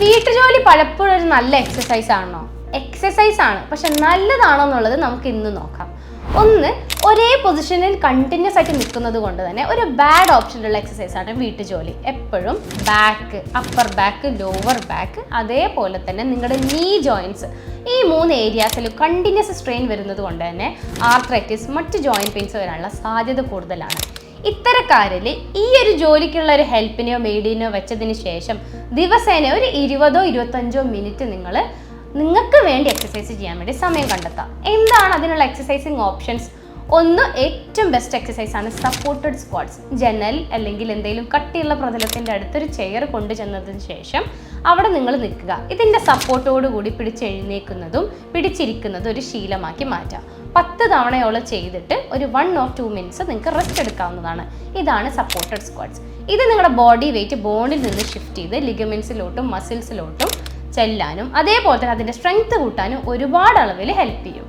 വീട്ടുജോലി പലപ്പോഴും ഒരു നല്ല എക്സസൈസ് ആണോ? എക്സസൈസ് ആണ്. പക്ഷെ നല്ലതാണോ എന്നുള്ളത് നമുക്ക് ഇന്ന് നോക്കാം. ഒന്ന് ഒരേ പൊസിഷനിൽ കണ്ടിന്യൂസ് ആയിട്ട് നിൽക്കുന്നത് കൊണ്ട് തന്നെ ഒരു ബാഡ് ഓപ്ഷനുള്ള എക്സസൈസ് ആണ് വീട്ടുജോലി. എപ്പോഴും back upper back lower back അതേപോലെ തന്നെ നിങ്ങളുടെ നീ ജോയിൻസ് ഈ മൂന്ന് ഏരിയാസിൽ കണ്ടിന്യൂസ് സ്ട്രെയിൻ വരുന്നത് കൊണ്ട് തന്നെ ആർത്രൈറ്റിസ് മറ്റ് ജോയിന്റ് പെയിൻസ് വരാനുള്ള സാധ്യത കൂടുതലാണ്. ഇത്തരക്കാരിൽ ഈ ഒരു ജോലിക്കുള്ള ഒരു ഹെൽപ്പിനെയോ മെയ്ഡിനെയോ വെച്ചതിന് ശേഷം ദിവസേന ഒരു ഇരുപതോ ഇരുപത്തഞ്ചോ മിനിറ്റ് നിങ്ങൾ നിങ്ങൾക്ക് വേണ്ടി എക്സസൈസ് ചെയ്യാൻ വേണ്ടി സമയം കണ്ടെത്താം. എന്താണ് അതിനുള്ള എക്സസൈസിങ് ഓപ്ഷൻസ് ഒന്ന് ഏറ്റവും ബെസ്റ്റ് എക്സസൈസ് ആണ് സപ്പോർട്ടഡ് സ്ക്വാഡ്സ് ജനൽ അല്ലെങ്കിൽ എന്തെങ്കിലും കട്ടിയുള്ള പ്രതലത്തിന്റെ അടുത്തൊരു ചെയർ കൊണ്ടുചെന്നതിന് ശേഷം അവിടെ നിങ്ങൾ നിൽക്കുക. ഇതിന്റെ സപ്പോർട്ടോടുകൂടി പിടിച്ചെഴുന്നേക്കുന്നതും പിടിച്ചിരിക്കുന്നതും ഒരു ശീലമാക്കി മാറ്റാം. പത്ത് തവണയോളം ചെയ്തിട്ട് ഒരു വൺ ഓർ ടു മിനിറ്റ്സ് നിങ്ങൾക്ക് റെസ്റ്റ് എടുക്കാവുന്നതാണ്. ഇതാണ് സപ്പോർട്ടഡ് സ്ക്വാഡ്സ് ഇത് നിങ്ങളുടെ ബോഡി വെയിറ്റ് ബോണിൽ നിന്ന് ഷിഫ്റ്റ് ചെയ്ത് ലിഗമെൻസിലോട്ടും മസിൽസിലോട്ടും ചെല്ലാനും അതേപോലെ തന്നെ അതിന്റെ സ്ട്രെങ്ത് കൂട്ടാനും ഒരുപാട് അളവിൽ ഹെൽപ്പ് ചെയ്യും.